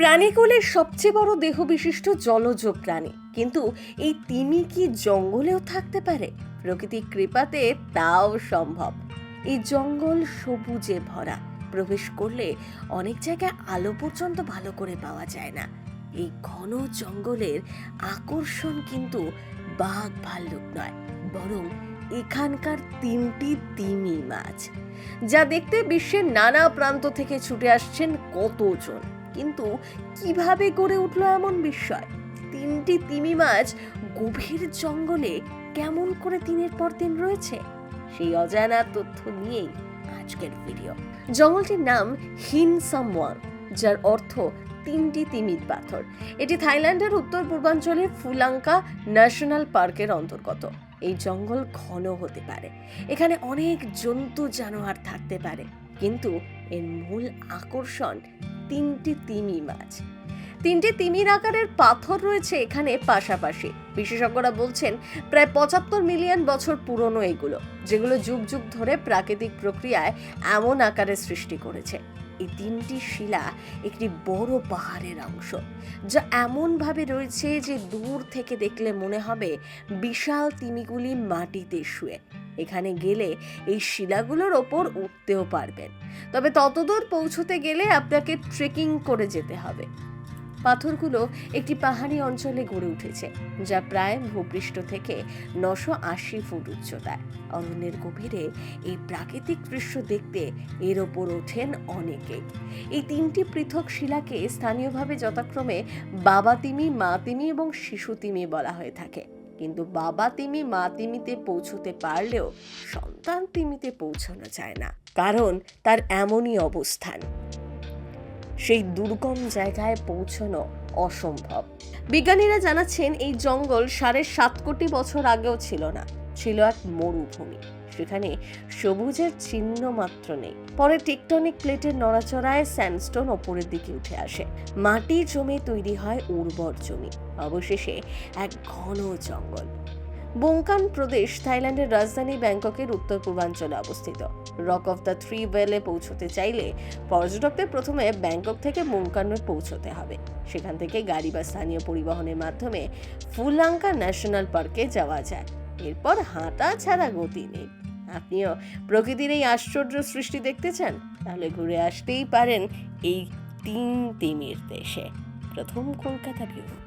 প্রাণীকুলের সবচেয়ে বড় দেহ বিশিষ্ট জলজ প্রাণী। কিন্তু এই তিমি কি জঙ্গলেও থাকতে পারে? প্রকৃতির কৃপাতে তাও সম্ভব। এই জঙ্গল সবুজে ভরা। প্রবেশ করলে অনেক জায়গায় আলো পর্যন্ত ভালো করে পাওয়া যায় না। এই ঘন জঙ্গলের আকর্ষণ কিন্তু বাঘ ভাল্লুক নয়, বরং এখানকার তিনটি তিমি মাছ, যা দেখতে বিশ্বের নানা প্রান্ত থেকে ছুটে আসছেন কতজন। কিন্তু কীভাবে গড়ে উঠল এমন বিস্ময়? তিনটি তিমি মাছ গভীর জঙ্গলে কেমন করে দিনের পর দিন রয়েছে? সেই অজানা তথ্য নিয়েই আজকের ভিডিও। জঙ্গলটির নাম হিন সামওয়াং, যার অর্থ তিনটি তিমির পাথর। এটি থাইল্যান্ডের উত্তর পূর্বাঞ্চলে ফুলাঙ্কা ন্যাশনাল পার্কের অন্তর্গত। এই জঙ্গল ঘন হতে পারে। এখানে অনেক জন্তু জানোয়ার থাকতে পারে। কিন্তু এর মূল আকর্ষণ তিনটি তিমি মাছ। তিনটি তিমির আকারের পাথর রয়েছে এখানে পাশাপাশি। বিশেষজ্ঞরা বলছেন, প্রায় পঁচাত্তর মিলিয়ন বছর পুরনো এগুলো, যেগুলো যুগ যুগ ধরে প্রাকৃতিক প্রক্রিয়ায় এমন আকারের সৃষ্টি করেছে। এই তিনটি শিলা একটি বড় পাহাড়ের অংশ, যা এমনভাবে রয়েছে যে দূর থেকে দেখলে মনে হবে বিশাল তিমিগুলি মাটিতে শুয়ে। এখানে গেলে এই শিলাগুলোর ওপর উঠতেও পারবেন। তবে ততদূর পৌঁছতে গেলে আপনাকে ট্রেকিং করে যেতে হবে। পাথরগুলো একটি পাহাড়ি অঞ্চলে গড়ে উঠেছে, যা প্রায় ভূপৃষ্ঠ থেকে নশো আশি ফুট উচ্চতায়। অরণ্যের গভীরে এই প্রাকৃতিক দৃশ্য দেখতে এর ওপর ওঠেন অনেকেই এই তিনটি পৃথক শিলাকে স্থানীয়ভাবে যথাক্রমে বাবা তিমি, মা তিমি এবং শিশু তিমি বলা হয়ে থাকে। কিন্তু বাবা তিমি, মা তিমিতে পৌঁছতে পারলেও সন্তান তিমিতে পৌঁছানো যায় না। কারণ তার এমনই অবস্থান। সেই দুর্গম জায়গায় পৌঁছানো অসম্ভব। বিজ্ঞানীরা জানাচ্ছেন, এই জঙ্গল সাড়ে সাত কোটি বছর আগেও ছিল না। ছিল এক মরুভূমি। সেখানে সবুজের চিহ্ন মাত্র নেই। পরে টেকটনিক প্লেটের নড়াচড়ায় স্যান্ডস্টোন ওপরের দিকে উঠে আসে। মাটি জমে তৈরি হয় উর্বর জমি। অবশেষে এক ঘন জঙ্গল। বঙ্কান প্রদেশ থাইল্যান্ডের রাজধানী ব্যাংককের উত্তর পূর্বাঞ্চলে অবস্থিত। রক অফ দ্য থ্রি ওয়েলে পৌঁছতে চাইলে পর্যটকদের প্রথমে ব্যাংকক থেকে মুঙ্কানে পৌঁছতে হবে। সেখান থেকে গাড়ি বা স্থানীয় পরিবহনের মাধ্যমে ফুলাঙ্কা ন্যাশনাল পার্কে যাওয়া যায়। এরপর হাঁটা ছাড়া গতি নেই। আপনিও প্রকৃতির এই আশ্চর্য সৃষ্টি দেখতে চান? তাহলে ঘুরে আসতেই পারেন এই তিন তিমির দেশে। প্রথম কলকাতা ভিউ